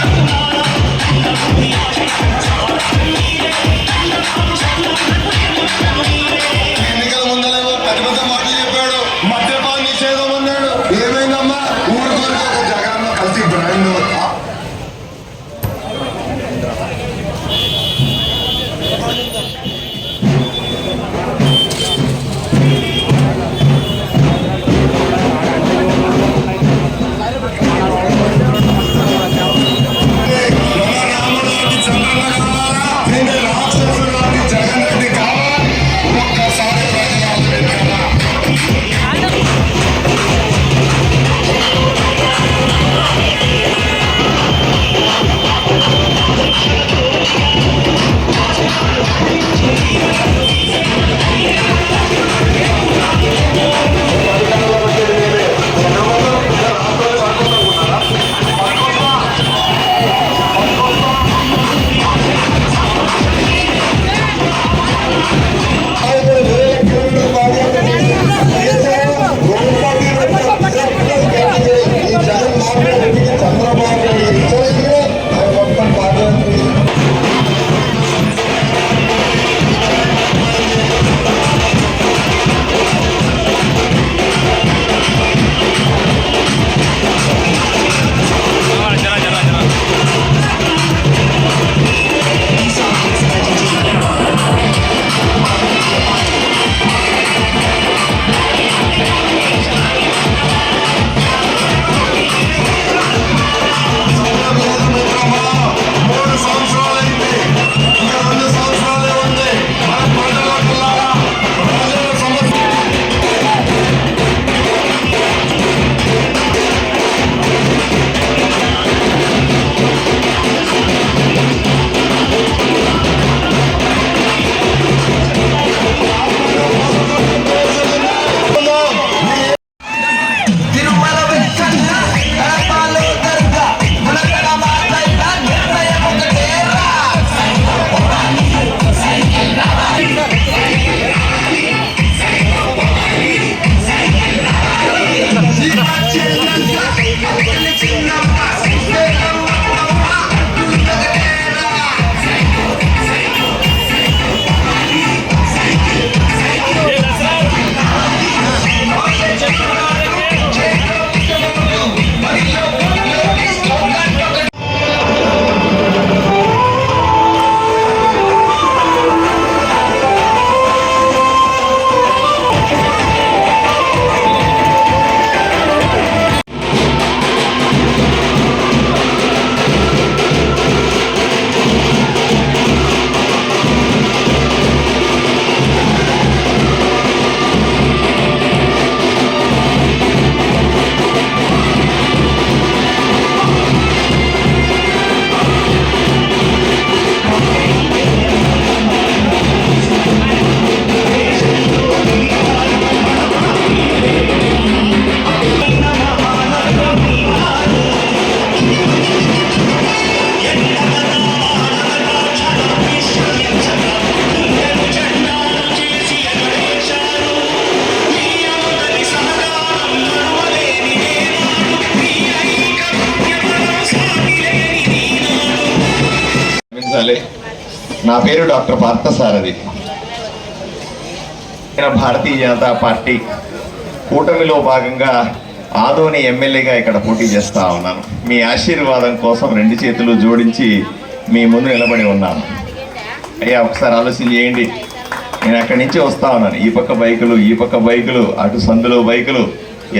Come on. క్షమించాలి నా పేరు డాక్టర్ పార్థసారథి నేను భారతీయ జనతా పార్టీ కూటమిలో భాగంగా ఆదోని ఎమ్మెల్యేగా ఇక్కడ పోటీ చేస్తా ఉన్నాను. మీ ఆశీర్వాదం కోసం రెండు చేతులు జోడించి మీ ముందు నిలబడి ఉన్నాను. అయ్యా ఒకసారి ఆలోచన చేయండి. నేను అక్కడి నుంచి వస్తా ఉన్నాను. ఈ పక్క బైకులు ఈ పక్క బైకులు అటు సందులో బైకులు.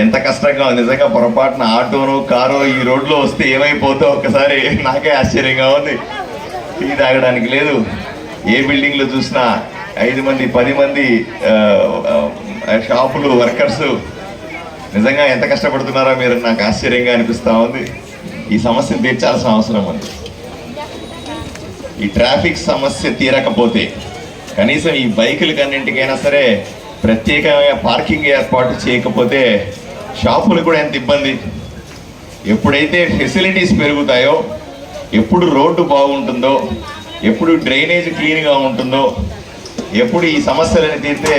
ఎంత కష్టంగా నిజంగా పొరపాటున ఆటోను కారు ఈ రోడ్లో వస్తే ఏమైపోతుందో ఒకసారి నాకే ఆశ్చర్యంగా ఉంది. టీ తాగడానికి లేదు. ఏ బిల్డింగ్లో చూసినా ఐదు మంది పది మంది షాపులు వర్కర్స్. నిజంగా ఎంత కష్టపడుతున్నారో మీరు నాకు ఆశ్చర్యంగా అనిపిస్తూ ఉంది. ఈ సమస్యను తీర్చాల్సిన అవసరం ఉంది. ఈ ట్రాఫిక్ సమస్య తీరకపోతే కనీసం ఈ బైకులకన్నింటికైనా సరే ప్రత్యేకమైన పార్కింగ్ ఏర్పాటు చేయకపోతే షాపులు కూడా ఎంత ఇబ్బంది. ఎప్పుడైతే ఫెసిలిటీస్ పెరుగుతాయో ఎప్పుడు రోడ్డు బాగుంటుందో ఎప్పుడు డ్రైనేజ్ క్లీన్గా ఉంటుందో ఎప్పుడు ఈ సమస్యలను తీరితే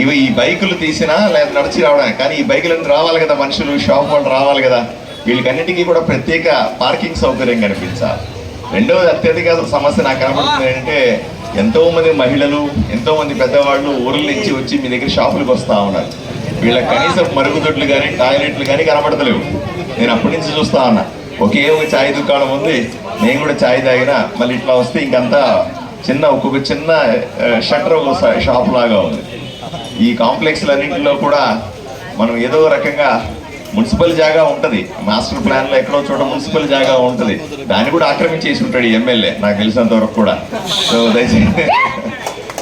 ఇవి ఈ బైకులు తీసినా లేదా నడిచి రావడానికి. కానీ ఈ బైకులన్నీ రావాలి కదా మనుషులు షాప్ వాళ్ళు రావాలి కదా. వీళ్ళకన్నిటికీ కూడా ప్రత్యేక పార్కింగ్ సౌకర్యం కనిపించాలి. రెండవది అత్యధిక సమస్య నాకు కనబడుతుంది ఏంటంటే ఎంతోమంది మహిళలు ఎంతోమంది పెద్దవాళ్ళు ఊర్ల నుంచి వచ్చి మీ దగ్గర షాపులకు వస్తూ ఉన్నారు. వీళ్ళ కనీసం మరుగుదొడ్లు కానీ టాయిలెట్లు కానీ కనబడతలేవు నేను అప్పటి నుంచి చూస్తా ఉన్నా. ఒకే ఒక ఛాయ్ దుకాణం ఉంది. నేను కూడా ఛాయ్ తాగినా మళ్ళీ ఇట్లా వస్తే ఇంకంతా చిన్న ఒక్కొక్క చిన్న షట్టర్ షాప్ లాగా ఉంది. ఈ కాంప్లెక్స్లన్నింటిలో కూడా మనం ఏదో రకంగా మున్సిపల్ జాగా ఉంటుంది. మాస్టర్ ప్లాన్లో ఎక్కడో చోట మున్సిపల్ జాగా ఉంటుంది. దాన్ని కూడా ఆక్రమించేసి ఉంటాడు ఎమ్మెల్యే నాకు తెలిసినంత వరకు కూడా. సో దయచేసి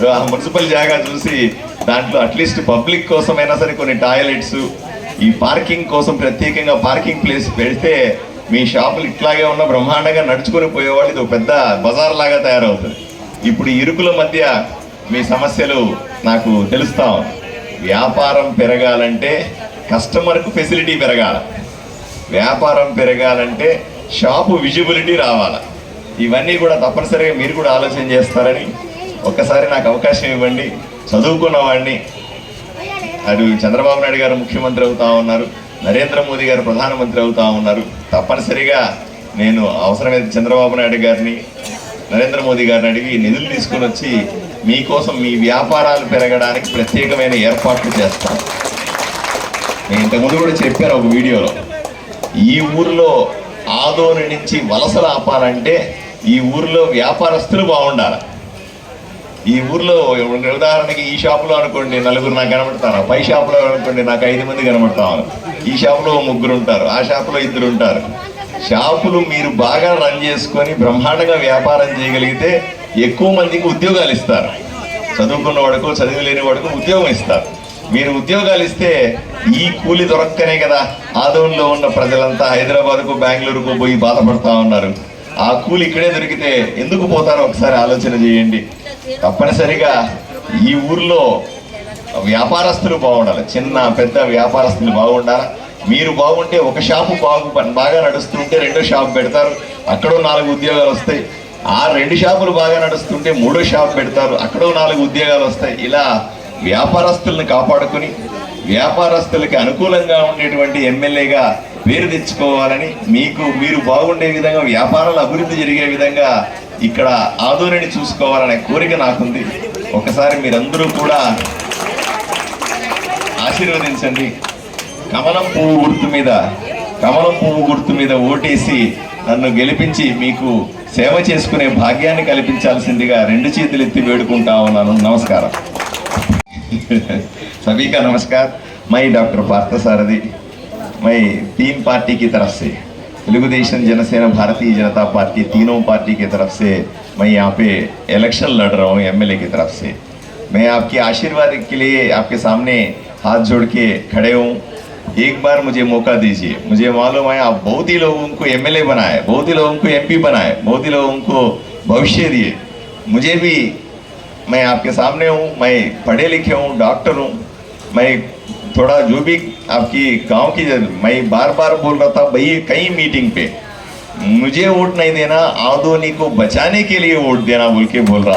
సో ఆ మున్సిపల్ జాగా చూసి దాంట్లో అట్లీస్ట్ పబ్లిక్ కోసమైనా సరే కొన్ని టాయిలెట్స్ ఈ పార్కింగ్ కోసం ప్రత్యేకంగా పార్కింగ్ ప్లేస్ పెడితే మీ షాపులు ఇట్లాగే ఉన్న బ్రహ్మాండంగా నడుచుకొని పోయేవాళ్ళు ఇది ఒక పెద్ద బజార్ లాగా తయారవుతుంది. ఇప్పుడు ఇరుకుల మధ్య మీ సమస్యలు నాకు తెలుస్తా వ్యాపారం పెరగాలంటే కస్టమర్కు ఫెసిలిటీ పెరగాలి. వ్యాపారం పెరగాలంటే షాపు విజిబిలిటీ రావాలి. ఇవన్నీ కూడా తప్పనిసరిగా మీరు కూడా ఆలోచన చేస్తారని ఒక్కసారి నాకు అవకాశం ఇవ్వండి. చదువుకున్న వాడిని. అటు చంద్రబాబు నాయుడు గారు ముఖ్యమంత్రి అవుతా ఉన్నారు. నరేంద్ర మోదీ గారు ప్రధానమంత్రి అవుతా ఉన్నారు. తప్పనిసరిగా నేను అవసరమైతే చంద్రబాబు నాయుడు గారిని నరేంద్ర మోదీ గారిని అడిగి నిధులు తీసుకొని వచ్చి మీకోసం మీ వ్యాపారాలు పెరగడానికి ప్రత్యేకమైన ఏర్పాట్లు చేస్తాను నేను ఇంతకుముందు కూడా చెప్పాను ఒక వీడియోలో ఈ ఊరిలో ఆదోని నుంచి వలసలు ఆపాలంటే ఈ ఊరిలో వ్యాపారస్తులు బాగుండాలి. ఈ ఊర్లో ఉదాహరణకి ఈ షాపులో అనుకోండి నలుగురు నాకు కనబడతారు. పై షాపులో అనుకోండి నాకు ఐదు మంది కనబడతాను ఈ షాపులో ముగ్గురు ఉంటారు ఆ షాపులో ఇద్దరు ఉంటారు. షాపులు మీరు బాగా రన్ చేసుకొని బ్రహ్మాండంగా వ్యాపారం చేయగలిగితే ఎక్కువ మందికి ఉద్యోగాలు ఇస్తారు. చదువుకున్న వాడుకు చదువు లేని ఉద్యోగం ఇస్తారు. మీరు ఉద్యోగాలు ఇస్తే ఈ కూలి దొరక్కనే కదా. ఆదోన్లో ఉన్న ప్రజలంతా హైదరాబాద్కు బెంగళూరుకు పోయి బాధపడతా ఉన్నారు. ఆ కూలి ఇక్కడే దొరికితే ఎందుకు పోతారో ఒకసారి ఆలోచన చేయండి. తప్పనిసరిగా ఈ ఊర్లో వ్యాపారస్తులు బాగుండాలి. చిన్న పెద్ద వ్యాపారస్తులు బాగుండాలి. మీరు బాగుంటే ఒక షాపు బాగు బాగా నడుస్తుంటే రెండో షాప్ పెడతారు. అక్కడో నాలుగు ఉద్యోగాలు వస్తాయి. ఆ రెండు షాపులు బాగా నడుస్తుంటే మూడో షాప్ పెడతారు. అక్కడో నాలుగు ఉద్యోగాలు వస్తాయి. ఇలా వ్యాపారస్తులను కాపాడుకుని వ్యాపారస్తులకి అనుకూలంగా ఉండేటువంటి ఎమ్మెల్యేగా పేరు తెచ్చుకోవాలని మీకు మీరు బాగుండే విధంగా వ్యాపారాలు అభివృద్ధి జరిగే విధంగా ఇక్కడ ఆదోనిని చూసుకోవాలనే కోరిక నాకుంది ఒకసారి మీరందరూ కూడా ఆశీర్వదించండి కమలం పువ్వు గుర్తు మీద కమలం పువ్వు గుర్తు మీద ఓటేసి నన్ను గెలిపించి మీకు సేవ చేసుకునే భాగ్యాన్ని కల్పించాల్సిందిగా రెండు చేతులు ఎత్తి వేడుకుంటా ఉన్నాను నమస్కారం सभी का नमस्कार मैं डॉक्टर पार्थ सारथी मैं तीन पार्टी की तरफ से तेलुगुदेशम जनसेना भारतीय जनता पार्टी तीनों पार्टी की तरफ़ से मैं यहाँ पे इलेक्शन लड़ रहा हूँ एमएलए की तरफ़ से मैं आपके आशीर्वाद के लिए आपके सामने हाथ जोड़ के खड़े हूँ एक बार मुझे मौका दीजिए मुझे मालूम है आप बहुत ही लोगों को एमएलए बनाए बहुत ही लोगों को एमपी बनाए बहुत ही लोगों को भविष्य दिए मुझे भी मैं आपके सामने हूँ मैं पढ़े लिखे हूँ डॉक्टर हूँ मैं थोड़ा जो भी आपकी गाँव की मैं बार बार बोल रहा था, भाई कई मीटिंग पे मुझे वोट नहीं देना, आदोनी को बचाने के लिए वोट देना बोल के बोल रहा